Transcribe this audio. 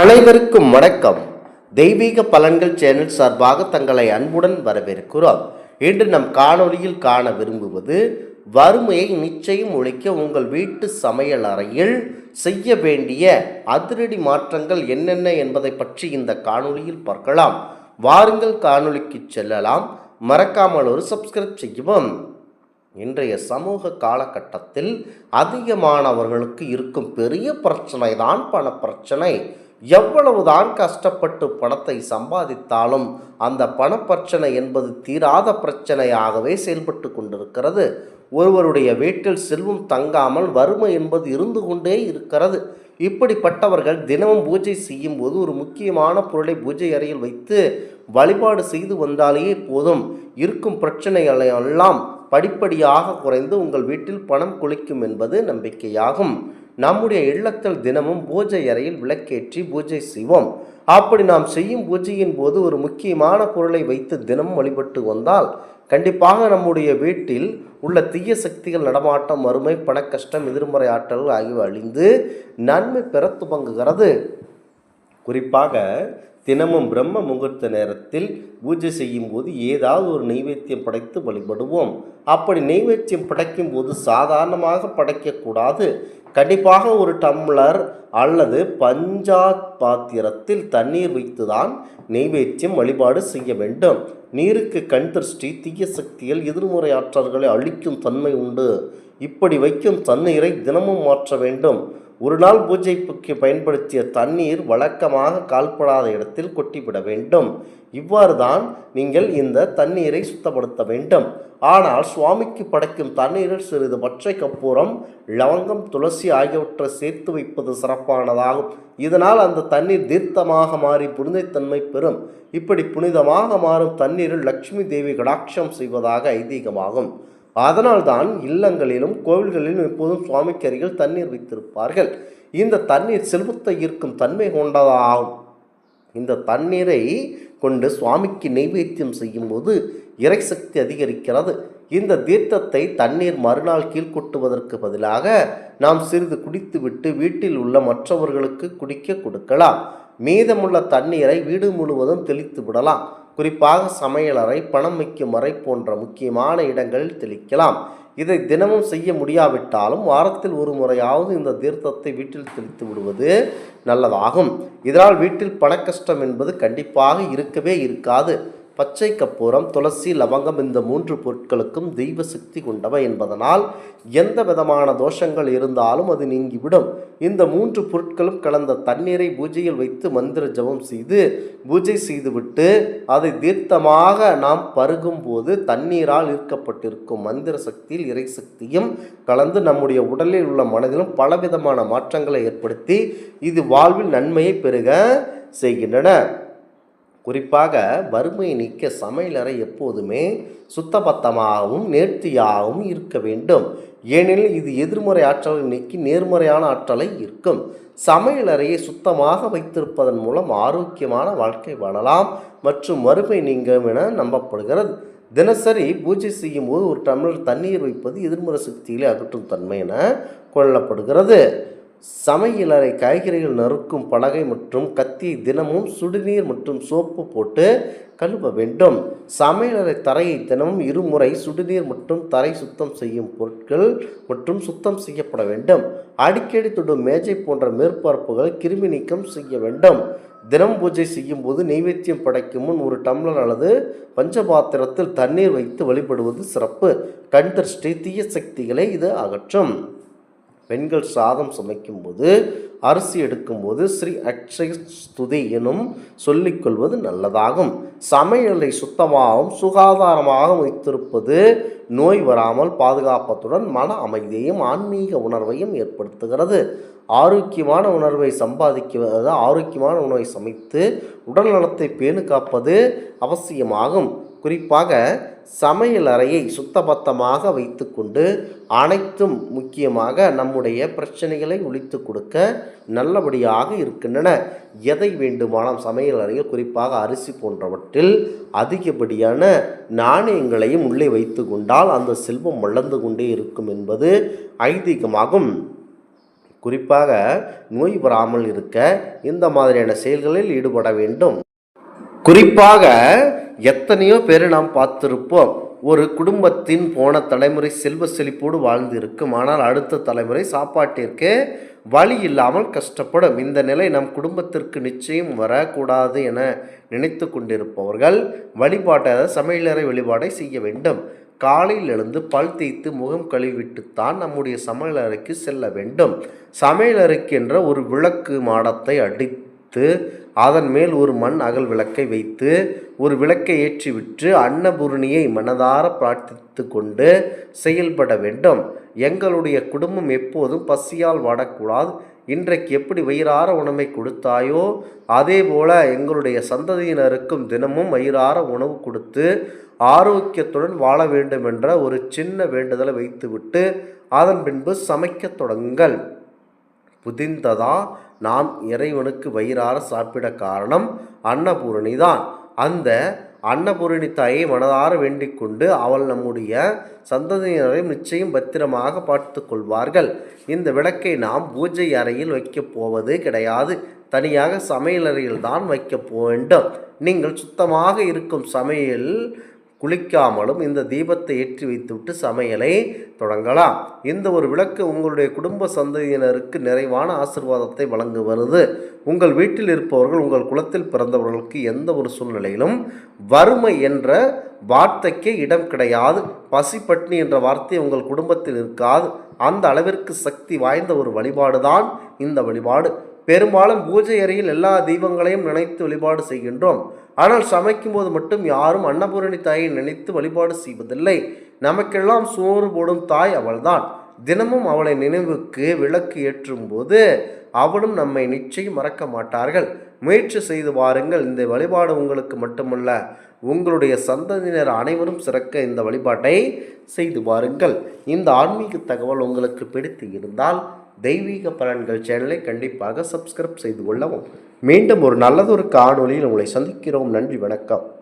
அனைவருக்கும் வணக்கம். தெய்வீக பலன்கள் சேனல் சார்பாக தங்களை அன்புடன் வரவேற்கிறோம். இன்று நம் காணொளியில் காண விரும்புவது வறுமையை நிச்சயம் ஒழிக்க உங்கள் வீட்டு சமையல் அறையில் செய்ய வேண்டிய அதிரடி மாற்றங்கள் என்னென்ன என்பதை பற்றி இந்த காணொலியில் பார்க்கலாம். வாருங்கள் காணொலிக்கு செல்லலாம். மறக்காமல் ஒரு சப்ஸ்கிரைப் செய்யவும். இன்றைய சமூக காலகட்டத்தில் அதிகமானவர்களுக்கு இருக்கும் பெரிய பிரச்சனை தான் பணப்பிரச்சனை எவ்வளவுதான் கஷ்டப்பட்டு பணத்தை சம்பாதித்தாலும் அந்த பணப்பிரச்சனை என்பது தீராத பிரச்சனையாகவே செயல்பட்டு கொண்டிருக்கிறது. ஒருவருடைய வீட்டில் செல்வம் தங்காமல் வறுமை என்பது இருந்து கொண்டே இருக்கிறது. இப்படிப்பட்டவர்கள் தினமும் பூஜை செய்யும் போது ஒரு முக்கியமான பொருளை பூஜை அறையில் வைத்து வழிபாடு செய்து வந்தாலேயே போதும். இருக்கும் பிரச்சனைகளை எல்லாம் படிப்படியாக குறைந்து உங்கள் வீட்டில் பணம் குளிக்கும் என்பது நம்பிக்கையாகும். நம்முடைய இல்லத்தில் தினமும் பூஜை அறையில் விளக்கேற்றி பூஜை செய்வோம். அப்படி நாம் செய்யும் பூஜையின் போது ஒரு முக்கியமான பொருளை வைத்து தினமும் வழிபட்டு வந்தால் கண்டிப்பாக நம்முடைய வீட்டில் உள்ள தீய சக்திகள் நடமாட்டம் வறுமை பணக்கஷ்டம் எதிர்மறை ஆற்றல் ஆகியவை அழிந்து நன்மை பெற துவங்குகிறது. குறிப்பாக தினமும் பிரம்ம முகூர்த்த நேரத்தில் பூஜை செய்யும் போது ஏதாவது ஒரு நைவேத்தியம் படைத்து வழிபடுவோம். அப்படி நைவேத்தியம் படைக்கும் போது சாதாரணமாக படைக்கக்கூடாது. கண்டிப்பாக ஒரு டம்ளர் அல்லது பஞ்சாத் பாத்திரத்தில் தண்ணீர் வைத்துதான் நெய்வேத்தியம் வழிபாடு செய்ய வேண்டும். நீருக்கு கண் திருஷ்டி தீய சக்திகள் எதிர்முறை ஆற்றல்களை அழிக்கும் தன்மை உண்டு. இப்படி வைக்கும் தண்ணீரை தினமும் மாற்ற வேண்டும். ஒரு நாள் பூஜைக்கு பயன்படுத்திய தண்ணீர் வழக்கமாக கால்படாத இடத்தில் கொட்டிவிட வேண்டும். இவ்வாறு தான் நீங்கள் இந்த தண்ணீரை சுத்தப்படுத்த வேண்டும். ஆனால் சுவாமிக்கு படைக்கும் தண்ணீரில் சிறிது பச்சை கற்பூரம் லவங்கம் துளசி ஆகியவற்றை சேர்த்து வைப்பது சிறப்பானதாகும். இதனால் அந்த தண்ணீர் தீர்த்தமாக மாறி புனிதத்தன்மை பெறும். இப்படி புனிதமாக மாறும் தண்ணீரில் லட்சுமி தேவி கடாட்சம் செய்வதாக ஐதீகமாகும். அதனால்தான் இல்லங்களிலும் கோவில்களிலும் எப்போதும் சுவாமிக்கு அருகில் தண்ணீர் வைத்திருப்பார்கள். இந்த தண்ணீர் செல்வத்தை ஈர்க்கும் தன்மை கொண்டதாகும் இந்த தண்ணீரை கொண்டு சுவாமிக்கு நெய்வேத்தியம் செய்யும்போது இறைசக்தி அதிகரிக்கிறது. இந்த தீர்த்தத்தை தண்ணீர் மறுநாள் கீழ்கொட்டுவதற்கு பதிலாக நாம் சிறிது குடித்துவிட்டு வீட்டில் உள்ள மற்றவர்களுக்கு குடிக்க கொடுக்கலாம். மீதமுள்ள தண்ணீரை வீடு முழுவதும் தெளித்து விடலாம். குறிப்பாக சமையலறை பணம் வைக்கும் அறை போன்ற முக்கியமான இடங்களில் தெளிக்கலாம். இதை தினமும் செய்ய முடியாவிட்டாலும் வாரத்தில் ஒரு முறையாவது இந்த தீர்த்தத்தை வீட்டில் தெளித்து விடுவது நல்லதாகும். இதனால் வீட்டில் பணக்கஷ்டம் என்பது கண்டிப்பாக இருக்கவே இருக்காது. பச்சை கற்பூரம் துளசி லவங்கம் இந்த மூன்று பொருட்களுக்கும் தெய்வ சக்தி கொண்டவை என்பதனால் எந்த விதமான தோஷங்கள் இருந்தாலும் அது நீங்கிவிடும். இந்த மூன்று பொருட்களும் கலந்த தண்ணீரை பூஜையில் வைத்து மந்திர ஜபம் செய்து பூஜை செய்துவிட்டு அதை தீர்த்தமாக நாம் பருகும் போது தண்ணீரால் ஈர்க்கப்பட்டிருக்கும் மந்திர சக்தியில் இறை சக்தியும் கலந்து நம்முடைய உடலில் உள்ள மனதிலும் பலவிதமான மாற்றங்களை ஏற்படுத்தி இது வாழ்வில் நன்மையை பெருக செய்கின்றன. குறிப்பாக வறுமையை நீக்க சமையலறை எப்போதுமே சுத்தபத்தமாகவும் நேர்த்தியாகவும் இருக்க வேண்டும். ஏனெனில் இது எதிர்மறை ஆற்றலை நீக்கி நேர்மறையான ஆற்றலை இருக்கும் சமையலறையை சுத்தமாக வைத்திருப்பதன் மூலம் ஆரோக்கியமான வாழ்க்கை வாழலாம் மற்றும் வறுமை நீங்கும் என நம்பப்படுகிறது. தினசரி பூஜை செய்யும் போது ஒரு டம்ளர் தண்ணீர் வைப்பது எதிர்மறை சக்திகளை அகற்றும் தன்மை என கொள்ளப்படுகிறது. சமையலறை காய்கறிகள் நறுக்கும் பலகை மற்றும் கத்தி தினமும் சுடுநீர் மற்றும் சோப்பு போட்டு கழுவ வேண்டும். சமையலறை தரையை தினமும் இருமுறை சுடுநீர் மற்றும் தரை சுத்தம் செய்யும் பொருட்கள் மற்றும் சுத்தம் செய்யப்பட வேண்டும். அடிக்கடி தொடும் மேஜை போன்ற மேற்பரப்புகள் கிருமி நீக்கம் செய்ய வேண்டும். தினம் பூஜை செய்யும் போது நெய்வேத்தியம் படைக்கும் முன் ஒரு டம்ளர் அல்லது பஞ்சபாத்திரத்தில் தண்ணீர் வைத்து வழிபடுவது சிறப்பு. கண் திருஷ்டி தீய சக்திகளை இது அகற்றும். பெண்கள் சாதம் சமைக்கும்போது அரிசி எடுக்கும்போது ஸ்ரீ அக்ஷய ஸ்துதி எனும் சொல்லிக்கொள்வது நல்லதாகும். சமையலை சுத்தமாகவும் சுகாதாரமாகவும் வைத்திருப்பது நோய் வராமல் பாதுகாப்பத்துடன் மன அமைதியையும் ஆன்மீக உணர்வையும் ஏற்படுத்துகிறது. ஆரோக்கியமான உணர்வை சம்பாதிக்க ஆரோக்கியமான உணவை சமைத்து உடல் நலத்தை பேணு காப்பது அவசியமாகும். குறிப்பாக சமையல் அறையை சுத்தபத்தமாக வைத்துக்கொண்டு அனைத்தும் முக்கியமாக நம்முடைய பிரச்சனைகளை ஒழித்து கொடுக்க நல்லபடியாக இருக்கின்றன. எதை வேண்டுமானால் சமையல் அறையில் குறிப்பாக அரிசி போன்றவற்றில் அதிகப்படியான நாணயங்களையும் உள்ளே வைத்து கொண்டால் அந்த செல்வம் வளர்ந்து கொண்டே இருக்கும் என்பது ஐதீகமாகும். குறிப்பாக நோய் வராமல் இருக்க இந்த மாதிரியான செயல்களில் ஈடுபட வேண்டும். குறிப்பாக எத்தனையோ பேர் நாம் பார்த்துருப்போம். ஒரு குடும்பத்தின் போன தலைமுறை செல்வ செழிப்போடு வாழ்ந்து இருக்கும் ஆனால் அடுத்த தலைமுறை சாப்பாட்டிற்கு வழி இல்லாமல் கஷ்டப்படும். இந்த நிலை நம் குடும்பத்திற்கு நிச்சயம் வரக்கூடாது என நினைத்து கொண்டிருப்பவர்கள் வழிபாட்டை சமையலறை வழிபாடை செய்ய வேண்டும். காலையில் எழுந்து பல் தேய்த்து முகம் கழுவிட்டுத்தான் நம்முடைய சமையலறைக்கு செல்ல வேண்டும். சமையலறைக்கு என்ற ஒரு விளக்கு மாடத்தை அடித்து அதன் மேல் ஒரு மண் அகல் விளக்கை வைத்து ஒரு விளக்கை ஏற்றிவிட்டு அன்னபூரணியை மனதார பிரார்த்தித்து கொண்டு செயல்பட வேண்டும். எங்களுடைய குடும்பம் எப்போதும் பசியால் வாடக்கூடாது. இன்றைக்கு எப்படி வயிறார உணவை கொடுத்தாயோ அதே போல எங்களுடைய சந்ததியினருக்கும் தினமும் வயிறார உணவு கொடுத்து ஆரோக்கியத்துடன் வாழ வேண்டும் என்ற ஒரு சின்ன வேண்டுதலை வைத்துவிட்டு அதன் பின்பு சமைக்கத் தொடங்கள் புதிந்ததா? நாம் இறைவனுக்கு வயிறார சாப்பிட காரணம் அன்னபூரணி தான் அந்த அன்னபூரணி தாயை மனதார வேண்டிக் கொண்டு அவள் நம்முடைய சந்ததியினரை நிச்சயம் பத்திரமாக பார்த்து கொள்வார்கள். இந்த விளக்கை நாம் பூஜை அறையில் வைக்கப் போவது கிடையாது. தனியாக சமையலறையில் தான் வைக்க வேண்டும். நீங்கள் சுத்தமாக இருக்கும் சமையல் குளிக்காமலும் இந்த தீபத்தை ஏற்றி வைத்துவிட்டு சமையலை தொடங்கலாம். இந்த ஒரு விளக்கு உங்களுடைய குடும்ப சந்ததியினருக்கு நிறைவான ஆசிர்வாதத்தை வழங்குவது உங்கள் வீட்டில் இருப்பவர்கள் உங்கள் குலத்தில் பிறந்தவர்களுக்கு எந்த ஒரு சூழ்நிலையிலும் வறுமை என்ற வார்த்தைக்கே இடம் கிடையாது. பசி பட்னி என்ற வார்த்தை உங்கள் குடும்பத்தில் இருக்காது. அந்த அளவிற்கு சக்தி வாய்ந்த ஒரு வழிபாடு தான் இந்த வழிபாடு. பெரும்பாலும் பூஜை அறையில் எல்லா தெய்வங்களையும் நினைத்து வழிபாடு செய்கின்றோம். ஆனால் சமைக்கும் போது மட்டும் யாரும் அன்னபூரணி தாயை நினைத்து வழிபாடு செய்வதில்லை. நமக்கெல்லாம் சோறு போடும் தாய் அவள்தான். தினமும் அவளை நினைவுக்கு விளக்கு ஏற்றும் போது அவனும் நம்மை நிச்சயம் மறக்க மாட்டார்கள். முயற்சி செய்து வாருங்கள். இந்த வழிபாடு உங்களுக்கு மட்டுமல்ல உங்களுடைய சந்ததியினர் அனைவரும் சிறக்க இந்த வழிபாட்டை செய்து வாருங்கள். இந்த ஆன்மீக தகவல் உங்களுக்கு பிடித்து இருந்தால் தெய்வீக பலன்கள் சேனலை கண்டிப்பாக சப்ஸ்கிரைப் செய்து கொள்ளவும். மீண்டும் ஒரு நல்லதொரு காணொளியில் உங்களை சந்திக்கிறோம். நன்றி வணக்கம்.